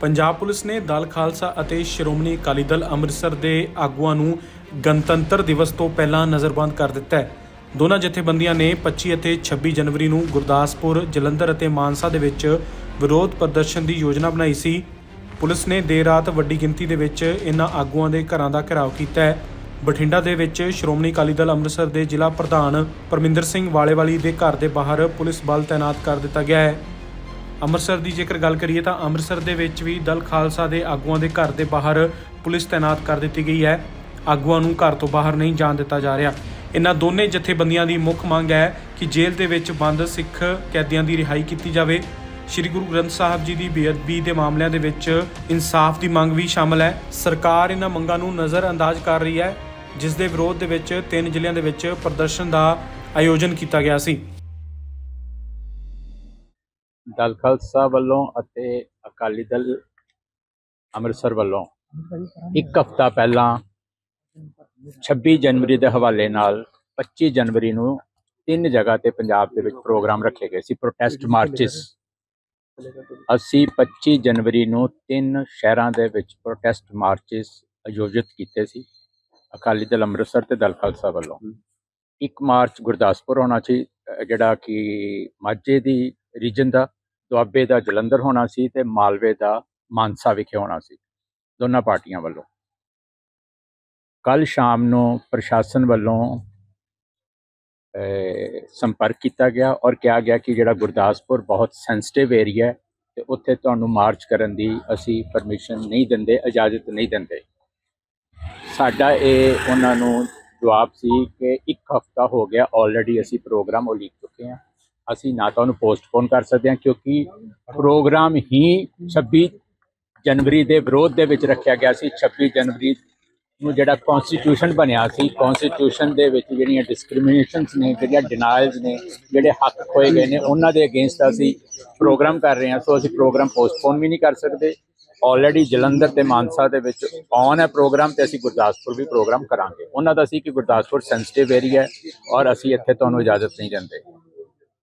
Punjab police ਨੇ ਦਲ ਖਾਲਸਾ ਅਤੇ ਸ਼੍ਰੋਮਣੀ ਅਕਾਲੀ ਦਲ ਅੰਮ੍ਰਿਤਸਰ ਦੇ ਆਗੂਆਂ ਨੂੰ ਗਣਤੰਤਰ ਦਿਵਸ ਤੋਂ ਪਹਿਲਾਂ ਨਜ਼ਰਬੰਦ ਕਰ ਦਿੱਤਾ ਹੈ। ਦੋਨਾਂ ਜਥੇਬੰਦੀਆਂ ਨੇ 25 ਅਤੇ 26 ਜਨਵਰੀ ਨੂੰ ਗੁਰਦਾਸਪੁਰ, ਜਲੰਧਰ ਅਤੇ ਮਾਨਸਾ ਦੇ ਵਿੱਚ ਵਿਰੋਧ ਪ੍ਰਦਰਸ਼ਨ ਦੀ ਯੋਜਨਾ ਬਣਾਈ ਸੀ। ਪੁਲਿਸ ਨੇ ਦੇਰ ਰਾਤ ਵੱਡੀ ਗਿਣਤੀ ਦੇ ਵਿੱਚ ਇਹਨਾਂ ਆਗੂਆਂ ਦੇ ਘਰਾਂ ਦਾ ਘਿਰਾਓ ਕੀਤਾ ਹੈ। ਬਠਿੰਡਾ ਦੇ ਵਿੱਚ ਸ਼੍ਰੋਮਣੀ ਅਕਾਲੀ ਦਲ ਅੰਮ੍ਰਿਤਸਰ ਦੇ ਜ਼ਿਲ੍ਹਾ ਪ੍ਰਧਾਨ ਪਰਮਿੰਦਰ ਸਿੰਘ ਵਾਲੇਵਾਲੀ ਦੇ ਘਰ ਦੇ ਬਾਹਰ ਪੁਲਿਸ ਬਲ ਤਾਇਨਾਤ ਕਰ ਦਿੱਤਾ ਗਿਆ ਹੈ। ਅੰਮ੍ਰਿਤਸਰ ਦੀ ਜੇਕਰ ਗੱਲ ਕਰੀਏ ਤਾਂ ਅੰਮ੍ਰਿਤਸਰ ਦੇ ਵਿੱਚ ਵੀ ਦਲ ਖਾਲਸਾ ਦੇ ਆਗੂਆਂ ਦੇ ਘਰ ਦੇ ਬਾਹਰ ਪੁਲਿਸ ਤਾਇਨਾਤ ਕਰ ਦਿੱਤੀ ਗਈ ਹੈ। ਆਗੂਆਂ ਨੂੰ ਘਰ ਤੋਂ ਬਾਹਰ ਨਹੀਂ ਜਾਣ ਦਿੱਤਾ ਜਾ ਰਿਹਾ। ਇਹਨਾਂ ਦੋਨੇ ਜਥੇਬੰਦੀਆਂ ਦੀ ਮੁੱਖ ਮੰਗ ਹੈ ਕਿ ਜੇਲ੍ਹ ਦੇ ਵਿੱਚ ਬੰਦ ਸਿੱਖ ਕੈਦੀਆਂ ਦੀ ਰਿਹਾਈ ਕੀਤੀ ਜਾਵੇ। ਸ੍ਰੀ ਗੁਰੂ ਗ੍ਰੰਥ ਸਾਹਿਬ ਜੀ ਦੀ ਬੇਅਦਬੀ ਦੇ ਮਾਮਲਿਆਂ ਦੇ ਵਿੱਚ ਇਨਸਾਫ ਦੀ ਮੰਗ ਵੀ ਸ਼ਾਮਲ ਹੈ। ਸਰਕਾਰ ਇਹਨਾਂ ਮੰਗਾਂ ਨੂੰ ਨਜ਼ਰ ਅੰਦਾਜ਼ ਕਰ ਰਹੀ ਹੈ, ਜਿਸ ਦੇ ਵਿਰੋਧ ਦੇ ਵਿੱਚ ਤਿੰਨ ਜ਼ਿਲ੍ਹਿਆਂ ਦੇ ਵਿੱਚ ਪ੍ਰਦਰਸ਼ਨ ਦਾ ਆਯੋਜਨ ਕੀਤਾ ਗਿਆ ਸੀ। ਦਲ ਖਾਲਸਾ ਵੱਲੋਂ ਅਤੇ ਅਕਾਲੀ ਦਲ ਅੰਮ੍ਰਿਤਸਰ ਵੱਲੋਂ ਇੱਕ ਹਫ਼ਤਾ ਪਹਿਲਾਂ 26 ਜਨਵਰੀ ਦੇ ਹਵਾਲੇ ਨਾਲ 25 ਜਨਵਰੀ ਨੂੰ ਤਿੰਨ ਜਗ੍ਹਾ ਤੇ ਪੰਜਾਬ ਦੇ ਵਿੱਚ ਪ੍ਰੋਗਰਾਮ ਰੱਖੇ ਗਏ ਸੀ ਪ੍ਰੋਟੈਸਟ ਮਾਰਚਸ ਅਸੀਂ 25 ਜਨਵਰੀ ਨੂੰ ਤਿੰਨ ਸ਼ਹਿਰਾਂ ਦੇ ਵਿੱਚ ਪ੍ਰੋਟੈਸਟ ਮਾਰਚਸ ਆਯੋਜਿਤ ਕੀਤੇ ਸੀ, ਅਕਾਲੀ ਦਲ ਅੰਮ੍ਰਿਤਸਰ ਤੇ ਦਲ ਖਾਲਸਾ ਵੱਲੋਂ। ਇੱਕ ਮਾਰਚ ਗੁਰਦਾਸਪੁਰ ਹੋਣਾ ਸੀ ਜਿਹੜਾ ਕਿ ਮਾਝੇ ਦੀ ਰੀਜਨ ਦਾ, ਦੁਆਬੇ ਦਾ ਜਲੰਧਰ ਹੋਣਾ ਸੀ ਤੇ ਮਾਲਵੇ ਦਾ ਮਾਨਸਾ ਵਿਖੇ ਹੋਣਾ ਸੀ, ਦੋਨਾਂ ਪਾਰਟੀਆਂ ਵੱਲੋਂ। ਕੱਲ ਸ਼ਾਮ ਨੂੰ ਪ੍ਰਸ਼ਾਸਨ ਵੱਲੋਂ ਸੰਪਰਕ ਕੀਤਾ ਗਿਆ ਔਰ ਕਿਹਾ ਗਿਆ ਕਿ ਜਿਹੜਾ ਗੁਰਦਾਸਪੁਰ ਬਹੁਤ ਸੈਂਸਿਟਿਵ ਏਰੀਆ ਹੈ ਤੇ ਉੱਥੇ ਤੁਹਾਨੂੰ ਮਾਰਚ ਕਰਨ ਦੀ ਅਸੀਂ ਪਰਮਿਸ਼ਨ ਨਹੀਂ ਦਿੰਦੇ, ਇਜਾਜ਼ਤ ਨਹੀਂ ਦਿੰਦੇ। ਸਾਡਾ ਇਹ ਉਹਨਾਂ ਨੂੰ ਜਵਾਬ ਸੀ ਕਿ ਇੱਕ ਹਫਤਾ ਹੋ ਗਿਆ ਆਲਰੇਡੀ ਅਸੀਂ ਪ੍ਰੋਗਰਾਮ ਉਲੀਕ ਚੁੱਕੇ ਹਾਂ। ਅਸੀਂ ਨਾ ਤਾਂ ਉਹਨੂੰ ਪੋਸਟਪੋਨ ਕਰ ਸਕਦੇ ਹਾਂ ਕਿਉਂਕਿ ਪ੍ਰੋਗਰਾਮ ਹੀ 26 ਜਨਵਰੀ ਦੇ ਵਿਰੋਧ ਦੇ ਵਿੱਚ ਰੱਖਿਆ ਗਿਆ ਸੀ। 26 ਜਨਵਰੀ ਨੂੰ ਜਿਹੜਾ ਕਨਸਟੀਟਿਊਸ਼ਨ ਬਣਿਆ ਸੀ ਕਨਸਟੀਟਿਊਸ਼ਨ ਦੇ ਵਿੱਚ ਜਿਹੜੀਆਂ ਡਿਸਕ੍ਰਿਮੀਨੇਸ਼ਨਸ ਨੇ, ਜਿਹੜੀਆਂ ਡਿਨਾਇਲਸ ਨੇ, ਜਿਹੜੇ ਹੱਕ ਖੋਏ ਗਏ ਨੇ, ਉਹਨਾਂ ਦੇ ਅਗੇਂਸਟ ਅਸੀਂ ਪ੍ਰੋਗਰਾਮ ਕਰ ਰਹੇ ਹਾਂ। ਸੋ ਅਸੀਂ ਪ੍ਰੋਗਰਾਮ ਪੋਸਟਪੋਨ ਵੀ ਨਹੀਂ ਕਰ ਸਕਦੇ। ਆਲਰੇਡੀ ਜਲੰਧਰ ਤੇ ਮਾਨਸਾ ਦੇ ਵਿੱਚ ਔਨ ਹੈ ਪ੍ਰੋਗਰਾਮ ਤੇ ਅਸੀਂ ਗੁਰਦਾਸਪੁਰ ਵੀ ਪ੍ਰੋਗਰਾਮ ਕਰਾਂਗੇ। ਉਹਨਾਂ ਦਾ ਸੀ ਕਿ ਗੁਰਦਾਸਪੁਰ ਸੈਂਸਿਟਿਵ ਏਰੀਆ ਹੈ ਔਰ ਅਸੀਂ ਇੱਥੇ ਤੁਹਾਨੂੰ ਇਜਾਜ਼ਤ ਨਹੀਂ ਦਿੰਦੇ।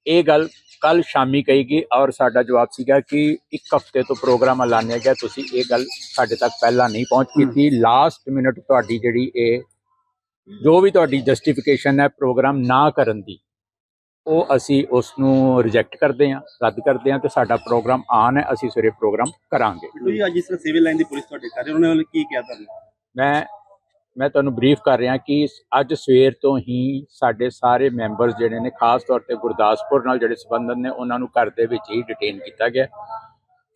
ਇਹ ਗੱਲ ਕੱਲ ਸ਼ਾਮੀ ਕਹੀ ਗਈ ਔਰ ਸਾਡਾ ਜਵਾਬ ਸੀਗਾ ਕਿ ਇੱਕ ਹਫ਼ਤੇ ਤੋਂ ਪ੍ਰੋਗਰਾਮ ਐਲਾਨਿਆ ਗਿਆ ਤੁਸੀਂ ਇਹ ਗੱਲ ਸਾਡੇ ਤੱਕ ਪਹਿਲਾਂ ਨਹੀਂ ਪਹੁੰਚ ਕੀਤੀ। ਲਾਸਟ ਮਿੰਟ ਤੁਹਾਡੀ ਜਿਹੜੀ ਇਹ ਜੋ ਵੀ ਤੁਹਾਡੀ ਜਸਟੀਫਿਕੇਸ਼ਨ ਹੈ ਪ੍ਰੋਗਰਾਮ ਨਾ ਕਰਨ ਦੀ ਉਹ ਅਸੀਂ ਉਸ ਨੂੰ ਰਿਜੈਕਟ ਕਰਦੇ ਹਾਂ ਰੱਦ ਕਰਦੇ ਹਾਂ ਤੇ ਸਾਡਾ ਪ੍ਰੋਗਰਾਮ ਆਨ ਹੈ ਅਸੀਂ ਸਵੇਰੇ ਪ੍ਰੋਗਰਾਮ ਕਰਾਂਗੇ। ਤੁਸੀਂ ਅੱਜ ਇਸ ਸਿਵਲ ਲਾਈਨ ਦੀ ਪੁਲਿਸ ਤੁਹਾਡੇ ਕਰ ਰਹੀ ਉਹਨਾਂ ਨੇ ਕੀ ਕਿਹਾ ਤੁਹਾਨੂੰ? ਮੈਂ ਮੈਂ ਤੁਹਾਨੂੰ ਬਰੀਫ ਕਰ ਰਿਹਾ ਕਿ ਅੱਜ ਸਵੇਰ ਤੋਂ ਹੀ ਸਾਡੇ ਸਾਰੇ ਮੈਂਬਰਸ ਜਿਹੜੇ ਨੇ, ਖਾਸ ਤੌਰ ਤੇ ਗੁਰਦਾਸਪੁਰ ਨਾਲ ਜਿਹੜੇ ਸੰਬੰਧਤ ਨੇ, ਉਹਨਾਂ ਨੂੰ ਘਰ ਦੇ ਵਿੱਚ ਹੀ ਡਿਟੇਨ ਕੀਤਾ ਗਿਆ।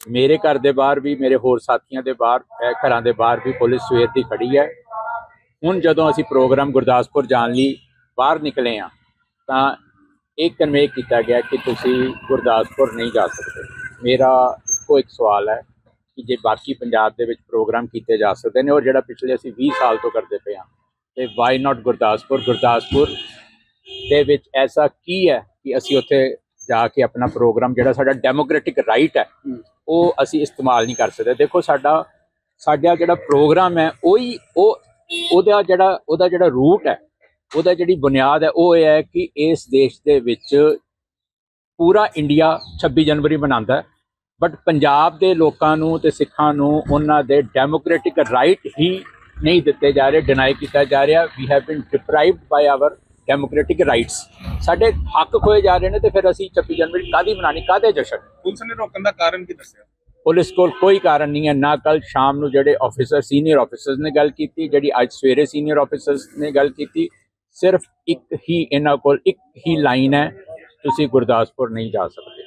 ਮੇਰੇ ਘਰ ਦੇ ਬਾਹਰ ਵੀ, ਮੇਰੇ ਹੋਰ ਸਾਥੀਆਂ ਦੇ ਬਾਹਰ ਘਰਾਂ ਦੇ ਬਾਹਰ ਵੀ ਪੁਲਿਸ ਸਵੇਰ ਦੀ ਖੜੀ ਹੈ। ਹੁਣ ਜਦੋਂ ਅਸੀਂ ਪ੍ਰੋਗਰਾਮ ਗੁਰਦਾਸਪੁਰ ਜਾਣ ਲਈ ਬਾਹਰ ਨਿਕਲੇ ਆ ਤਾਂ ਇਹ ਕਨਵੇ ਕੀਤਾ ਗਿਆ ਕਿ ਤੁਸੀਂ ਗੁਰਦਾਸਪੁਰ ਨਹੀਂ ਜਾ ਸਕਦੇ। ਮੇਰਾ ਇੱਕੋ ਇੱਕ ਸਵਾਲ ਹੈ ਕਿ ਜੇ ਬਾਕੀ ਪੰਜਾਬ ਦੇ ਵਿੱਚ ਪ੍ਰੋਗਰਾਮ ਕੀਤੇ ਜਾ ਸਕਦੇ ਨੇ ਔਰ ਜਿਹੜਾ ਪਿਛਲੇ ਅਸੀਂ 20 ਸਾਲ ਤੋਂ ਕਰਦੇ ਪਏ ਹਾਂ ਤੇ ਵਾਈ ਨਾਟ ਗੁਰਦਾਸਪੁਰ? ਗੁਰਦਾਸਪੁਰ ਦੇ ਵਿੱਚ ਐਸਾ ਕੀ ਹੈ ਕਿ ਅਸੀਂ ਉੱਥੇ ਜਾ ਕੇ ਆਪਣਾ ਪ੍ਰੋਗਰਾਮ ਜਿਹੜਾ ਸਾਡਾ ਡੈਮੋਕ੍ਰੈਟਿਕ ਰਾਈਟ ਹੈ ਉਹ ਅਸੀਂ ਇਸਤੇਮਾਲ ਨਹੀਂ ਕਰ ਸਕਦੇ। ਦੇਖੋ ਸਾਡਾ ਸਾਡਾ ਜਿਹੜਾ ਪ੍ਰੋਗਰਾਮ ਹੈ ਉਹੀ ਉਹ ਉਹਦਾ ਜਿਹੜਾ ਉਹਦਾ ਜਿਹੜਾ ਰੂਟ ਹੈ ਉਹਦਾ ਜਿਹੜੀ ਬੁਨਿਆਦ ਹੈ ਉਹ ਇਹ ਹੈ ਕਿ ਇਸ ਦੇਸ਼ ਦੇ ਵਿੱਚ ਪੂਰਾ ਇੰਡੀਆ 26 ਜਨਵਰੀ ਮਨਾਉਂਦਾ ਹੈ। ਬਟ ਪੰਜਾਬ ਦੇ ਲੋਕਾਂ ਨੂੰ ਤੇ ਸਿੱਖਾਂ ਨੂੰ ਉਹਨਾਂ ਦੇ ਡੈਮੋਕ੍ਰੈਟਿਕ ਰਾਈਟ ਹੀ ਨਹੀਂ ਦਿੱਤੇ ਜਾ ਰਹੇ ਡਿਨਾਈ ਕੀਤਾ ਜਾ ਰਿਹਾ। We have been deprived by our democratic rights ਸਾਡੇ ਹੱਕ ਖੋਏ ਜਾ ਰਹੇ ਨੇ ਤੇ ਫਿਰ ਅਸੀਂ 26 ਜਨਵਰੀ ਕਾਦੀ ਮਨਾਣੀ ਕਾਦੇ ਜਸ਼ਨ? ਪੁਲਿਸ ਨੇ ਰੋਕਣ ਦਾ ਕਾਰਨ ਕੀ ਦੱਸਿਆ? ਪੁਲਿਸ ਕੋਲ ਕੋਈ ਕਾਰਨ ਨਹੀਂ ਹੈ। ਨਾ ਕੱਲ ਸ਼ਾਮ ਨੂੰ ਜਿਹੜੇ ਆਫੀਸਰ ਸੀਨੀਅਰ ਆਫੀਸਰਸ ਨੇ ਗੱਲ ਕੀਤੀ ਜਿਹੜੀ ਅੱਜ ਸਵੇਰੇ ਸੀਨੀਅਰ ਆਫੀਸਰਸ ਨੇ ਗੱਲ ਕੀਤੀ ਸਿਰਫ ਇੱਕ ਹੀ ਇਹਨਾਂ ਕੋਲ ਇੱਕ ਹੀ ਲਾਈਨ ਹੈ ਤੁਸੀਂ ਗੁਰਦਾਸਪੁਰ ਨਹੀਂ ਜਾ ਸਕਦੇ।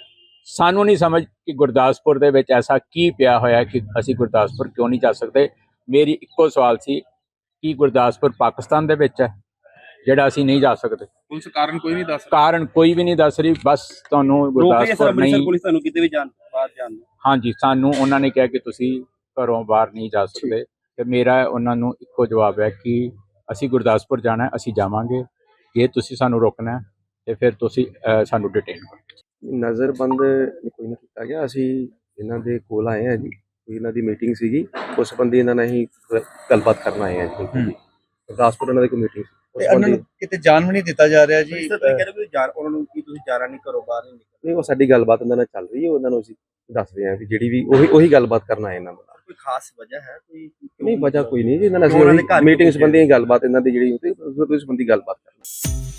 ਸਾਨੂੰ ਨਹੀਂ ਸਮਝ ਕਿ ਗੁਰਦਾਸਪੁਰ ਦੇ ਵਿੱਚ ਐਸਾ ਕੀ ਪਿਆ ਹੋਇਆ ਕਿ ਅਸੀਂ ਗੁਰਦਾਸਪੁਰ ਕਿਉਂ ਨਹੀਂ ਜਾ ਸਕਦੇ। ਮੇਰੀ ਇੱਕੋ ਸਵਾਲ ਸੀ ਕਿ ਗੁਰਦਾਸਪੁਰ ਪਾਕਿਸਤਾਨ ਦੇ ਵਿੱਚ ਹੈ ਜਿਹੜਾ ਅਸੀਂ ਨਹੀਂ ਜਾ ਸਕਦੇ। ਪੁਲਿਸ ਕਾਰਨ ਕੋਈ ਨਹੀਂ ਦੱਸ ਕਾਰਨ ਕੋਈ ਵੀ ਨਹੀਂ ਦੱਸ ਰਹੀ ਬਸ ਤੁਹਾਨੂੰ ਗੁਰਦਾਸਪੁਰ ਨਹੀਂ ਪੁਲਿਸ ਤੁਹਾਨੂੰ ਕਿਤੇ ਵੀ ਜਾਣ ਬਾਹਰ ਜਾਣ। ਹਾਂਜੀ ਸਾਨੂੰ ਉਹਨਾਂ ਨੇ ਕਿਹਾ ਕਿ ਤੁਸੀਂ ਘਰੋਂ ਬਾਹਰ ਨਹੀਂ ਜਾ ਸਕਦੇ ਤੇ ਮੇਰਾ ਉਹਨਾਂ ਨੂੰ ਇੱਕੋ ਜਵਾਬ ਹੈ ਕਿ ਅਸੀਂ ਗੁਰਦਾਸਪੁਰ ਜਾਣਾ ਹੈ ਅਸੀਂ ਜਾਵਾਂਗੇ। ਜੇ ਤੁਸੀਂ ਸਾਨੂੰ ਰੋਕਣਾ ਹੈ ਤੇ ਫਿਰ ਤੁਸੀਂ ਸਾਨੂੰ ਡਿਟੇਨ ਕਰੋ। ਨਜ਼ਰਬੰਦ ਕੋਈ ਨਹੀਂ ਕੀਤਾ ਗਿਆ। ਅਸੀਂ ਇਹਨਾਂ ਦੇ ਕੋਲ ਆਏ ਹਾਂ ਜੀ। ਕੋਈ ਇਹਨਾਂ ਦੀ ਮੀਟਿੰਗ ਸੀਗੀ। ਉਸ ਸੰਬੰਧੀ ਇਹਨਾਂ ਨਾਲ ਹੀ ਗੱਲਬਾਤ ਕਰਨ ਆਏ ਹਾਂ ਜੀ। ਹੂੰ। ਗੁਰਦਾਸਪੁਰ ਇਹਨਾਂ ਦੀ ਕੋਈ ਮੀਟਿੰਗ ਉਹਨਾਂ ਨੂੰ ਕਿਤੇ ਜਾਣ ਵੀ ਨਹੀਂ ਦਿੱਤਾ ਜਾ ਰਿਹਾ ਜੀ। ਰਹੇ ਉਹਨਾਂ ਨੂੰ ਕੀ ਤੁਸੀਂ ਜਾਣਾ ਨਹੀਂ ਕਰੋ ਬਾਹਰ ਨਹੀਂ ਨਿਕਲ ਨਹੀਂ ਉਹ ਸਾਡੀ ਗੱਲਬਾਤ ਉਹਨਾਂ ਨਾਲ ਚੱਲ ਰਹੀ ਹੈ। ਉਹਨਾਂ ਨੂੰ ਅਸੀਂ ਦੱਸਦੇ ਹਾਂ ਵੀ ਜਿਹੜੀ ਵੀ ਉਹੀ ਉਹੀ ਗੱਲਬਾਤ ਕਰਨ ਆਏ ਇਹਨਾਂ ਨਾਲ। ਕੋਈ ਖਾਸ ਵਜ੍ਹਾ ਹੈ? ਕੋਈ ਨਹੀਂ ਵਜ੍ਹਾ ਕੋਈ ਨਹੀਂ ਜੀ। ਇਹਨਾਂ ਨਾਲ ਘਰ ਅਸੀਂ ਮੀਟਿੰਗ। ਸੰਬੰਧੀ ਗੱਲਬਾਤ ਇਹਨਾਂ ਦੀ ਜਿਹੜੀ ਹੁੰਦੀ ਉਸ ਸੰਬੰਧੀ ਗੱਲਬਾਤ ਕਰਨੀ